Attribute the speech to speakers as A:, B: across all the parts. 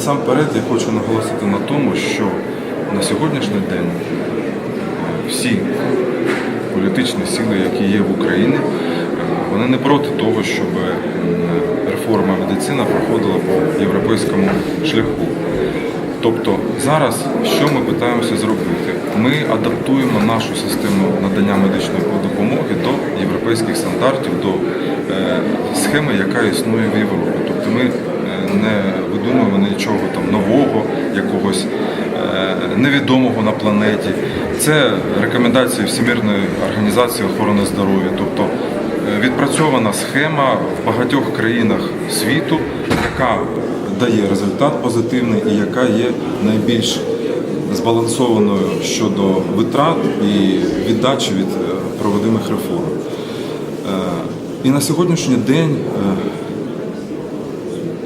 A: насамперед я хочу наголосити на тому, що на сьогоднішній день е, всі політичні сили, які є в Україні, е, вони не проти того, щоб реформа медицини проходила по європейському шляху. Тобто зараз що ми питаємося зробити? Ми адаптуємо нашу систему надання медичної допомоги до європейських стандартів, до е, схеми, яка існує в Європі. Тобто ми е, не видумуємо нічого там нового, якогось е, невідомого на планеті. Це рекомендації Всемірної організації охорони здоров'я. Тобто е, відпрацьована схема в багатьох країнах світу, яка дає результат позитивний і яка є найбільш збалансованою щодо витрат і віддачі від е, проводимих реформ. І на сьогоднішній день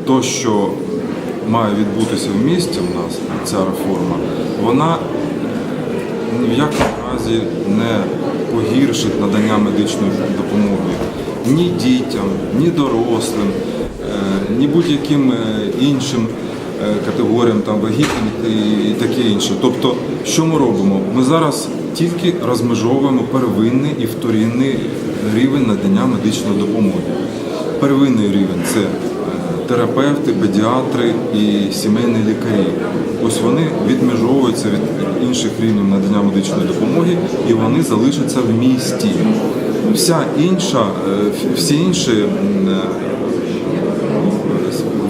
A: то, що має відбутися в місті у нас, ця реформа, вона ні в якому разі не погіршить надання медичної допомоги ні дітям, ні дорослим, е, ні будь-яким е, іншим е, категоріям, там вагітним і- таке інше. Тобто, що ми робимо? Ми зараз тільки розмежовуємо первинний і вторинний рівень надання медичної допомоги. Первинний рівень це терапевти, педіатри і сімейні лікарі. Ось вони відмежовуються від інших рівнів надання медичної допомоги і вони залишаться в місті. Вся інша, е, всі інші е,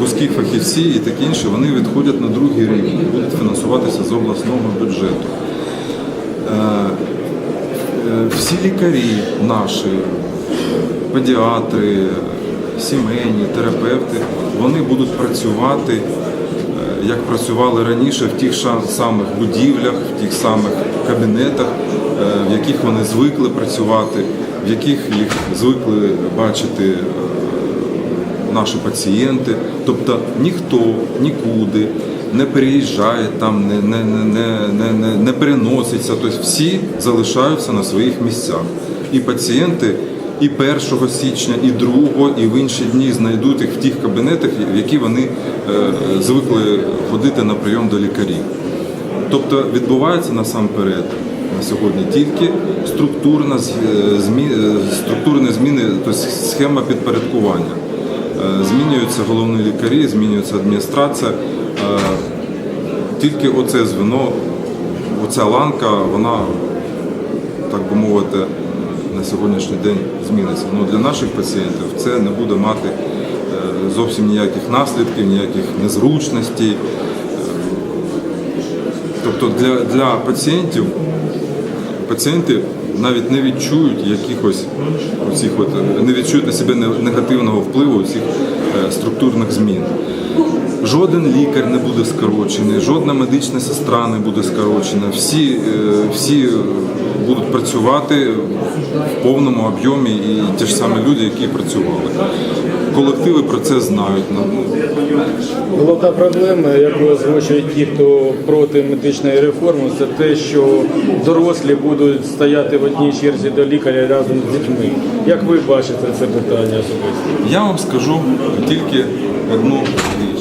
A: вузькі фахівці і таке інше, вони відходять на другий рівень, будуть фінансуватися з обласного бюджету. Е, Всі лікарі наші, педіатри, сімейні, терапевти, вони будуть працювати, е, як працювали раніше, в тих самих будівлях, в тих самих кабінетах, е, в яких вони звикли працювати, в яких їх звикли бачити е, наші пацієнти. Тобто ніхто нікуди не переїжджає там, не, не, не, не, не, не переноситься. Тобто всі залишаються на своїх місцях. І пацієнти і 1 січня, і 2, і в інші дні знайдуть їх в тих кабінетах, в які вони е, звикли ходити на прийом до лікарів. Тобто відбувається насамперед на сьогодні тільки структурна е, змі, е, структурні зміни, тобто схема підпорядкування. Змінюються головні лікарі, змінюється адміністрація. Тільки оце звено, оця ланка, вона, так би мовити, сьогоднішній день зміниться. Ну, для наших пацієнтів це не буде мати е, зовсім ніяких наслідків, ніяких незручностей. Тобто для, для пацієнтів пацієнти навіть не відчують якихось оцих от, не відчують на себе негативного впливу цих е, структурних змін. Жоден лікар не буде скорочений, жодна медична сестра не буде скорочена. Всі, е, всі будуть працювати в повному об'ємі і ті ж самі люди, які працювали. Колективи про це знають. Ну,
B: Головна проблема, яку озвучують ті, хто проти медичної реформи, це те, що дорослі будуть стояти в одній черзі до лікаря разом з дітьми. Як ви бачите це питання особисто?
A: Я вам скажу тільки одну річ.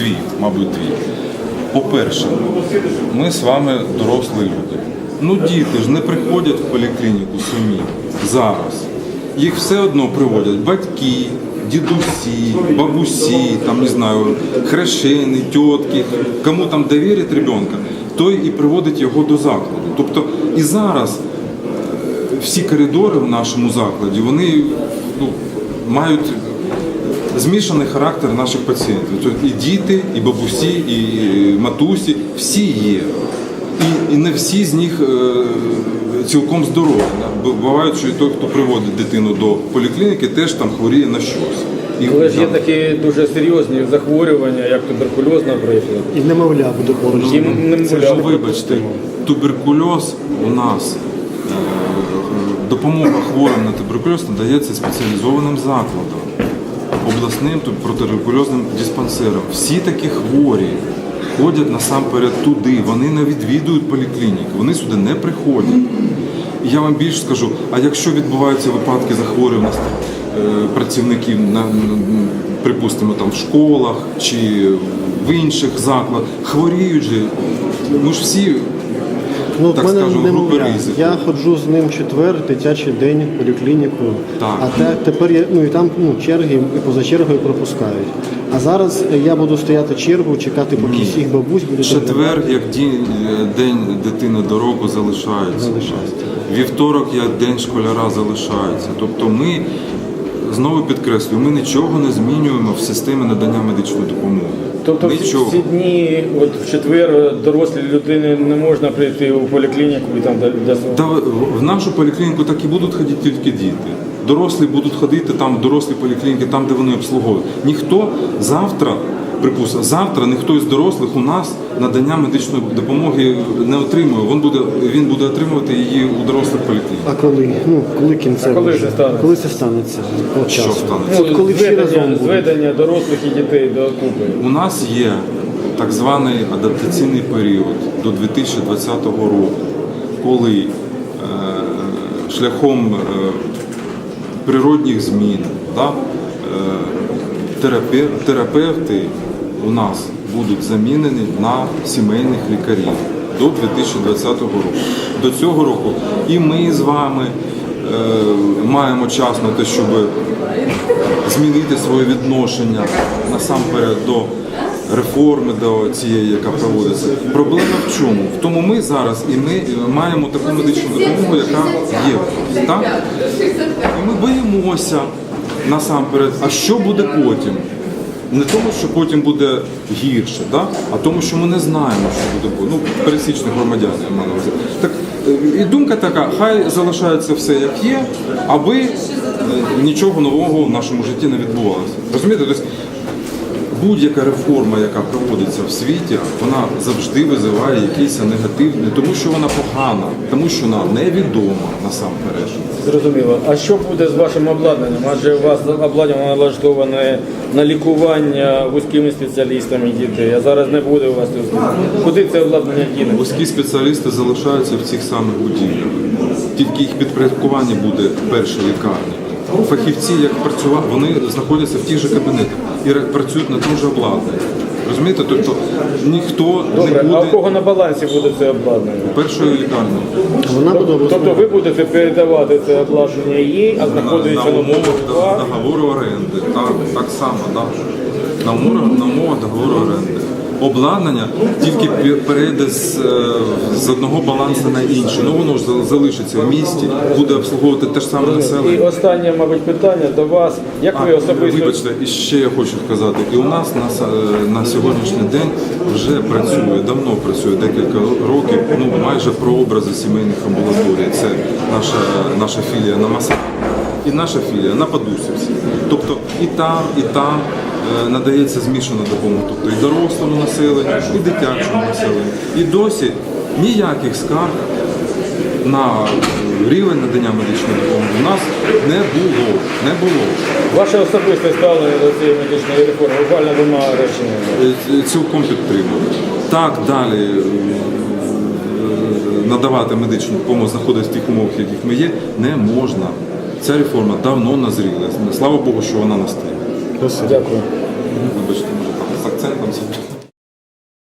A: Дві, мабуть, дві. По-перше, ми з вами дорослі люди. Ну, діти ж не приходять в поліклініку самі зараз. Їх все одно приводять батьки, дідусі, бабусі, там не знаю, хрещені, тітки, кому там довірять ребенка, той і приводить його до закладу. Тобто і зараз всі коридори в нашому закладі вони ну, мають змішаний характер наших пацієнтів. Тобто і діти, і бабусі, і матусі, всі є. І, і не всі з них е, цілком здорові. Бу- Бувають, що і той, хто приводить дитину до поліклініки, теж там хворіє на щось. І,
B: Але ж є такі дуже серйозні захворювання, як туберкульоз, наприклад.
C: І немовля буде поруч.
B: І немовля.
A: Це ж вибачте, туберкульоз у нас е, допомога хворим на туберкульоз надається спеціалізованим закладом, обласним туб- протитуберкульозним диспансером. Всі такі хворі ходять насамперед туди, вони не відвідують поліклініки, вони сюди не приходять. Я вам більше скажу, а якщо відбуваються випадки захворюваності е, працівників на- припустимо, там в школах чи в інших закладах, хворіють же. Ми ж всі
C: Ну,
A: так
C: мене
A: скажемо, групи ризику.
C: Я ходжу з ним четвер, дитячий день в поліклініку.
A: Так.
C: А те, тепер я, ну і там ну, черги, і поза чергою пропускають. А зараз е, я буду стояти чергу, чекати, поки всіх бабусь буде
A: Четвер, як день, день дитини до року залишається.
C: Залишається.
A: Вівторок, як день школяра залишається. Тобто ми знову підкреслюю, ми нічого не змінюємо в системі надання медичної допомоги.
B: Тобто
A: нічого.
B: в ці дні, от в четвер дорослі людини не можна прийти у поліклініку і там для, для.
A: Та в- в нашу поліклініку так і будуть ходити тільки діти. Дорослі будуть ходити там, дорослі поліклініки, там, де вони обслуговують. Ніхто завтра, припустимо, завтра ніхто із дорослих у нас надання медичної допомоги не отримує. Він буде, він буде отримувати її у дорослих поліклініках.
C: А коли? Ну, коли кінцево?
B: Коли
C: вже?
B: станеться?
C: Коли це станеться? По
A: Що
C: часу?
A: станеться?
C: От коли всі разом
B: зведення, дорослих і дітей до купи.
A: У нас є так званий адаптаційний період до 2020 року, коли е, шляхом е, природних змін да, терапевти у нас будуть замінені на сімейних лікарів до 2020 року. До цього року і ми з вами е, маємо час на те, щоб змінити своє відношення насамперед до реформи, до цієї, яка проводиться. Проблема в чому? В тому ми зараз і ми маємо таку медичну допомогу, яка є. Так? І ми боїмося насамперед, а що буде потім? Не тому, що потім буде гірше, да? а тому, що ми не знаємо, що буде. Ну, пересічних громадяни, я маю на. Так, е, і думка така, хай залишається все як є, аби е, нічого нового в нашому житті не відбувалося. Розумієте? Тобто, будь-яка реформа, яка проводиться в світі, вона завжди визиває якийсь негатив, не тому, що вона погана, тому що вона невідома насамперед.
B: Зрозуміло. А що буде з вашим обладнанням? Адже у вас обладнання налаштоване на лікування вузькими спеціалістами дітей, а зараз не буде у вас тут. Куди це обладнання діне?
A: Вузькі спеціалісти залишаються в цих самих будівлях. Тільки їх підпорядкування буде першій лікарні. Фахівці, як працювати, вони знаходяться в тих же кабінетах і працюють на тому ж обладнанні. Розумієте? Тобто ніхто
B: Добре,
A: не
B: а у
A: буде
B: кого на балансі буде це обладнання?
A: першої лікарні.
C: Вона буде
B: Тобто ви будете передавати це обладнання їй, а
A: на,
B: знаходиться
A: на умовах
B: умовах
A: до- договору оренди. Так, так само, так. На умовах, на умовах договору оренди. Обладнання тільки пе- перейде з, е, з одного балансу на інший. Ну воно ж залишиться в місті, буде обслуговувати те ж саме
B: І останнє, мабуть, питання до вас. Як ви
A: А,
B: особисто
A: Вибачте, і ще я хочу сказати, і у нас на, на сьогоднішній день вже працює, давно працює декілька років, ну майже прообрази сімейних амбулаторій. Це наша, наша філія на Маса і наша філія на Падусівці. Тобто і там, і там надається змішана допомога, тобто і дорослому населенню, і дитячому населенню. І досі ніяких скарг на рівень надання медичної допомоги у нас не було. Не було.
B: ваше особисте ставлення до цієї медичної реформи? Буквально двома реченнями.
A: Е, Цілком підтримую. Так далі е, надавати медичну допомогу, знаходитися в тих умовах, в яких ми є, не можна. Ця реформа давно назріла. Слава Богу, що вона настає.
B: Дякую.
A: Вибачте, може з акцентом.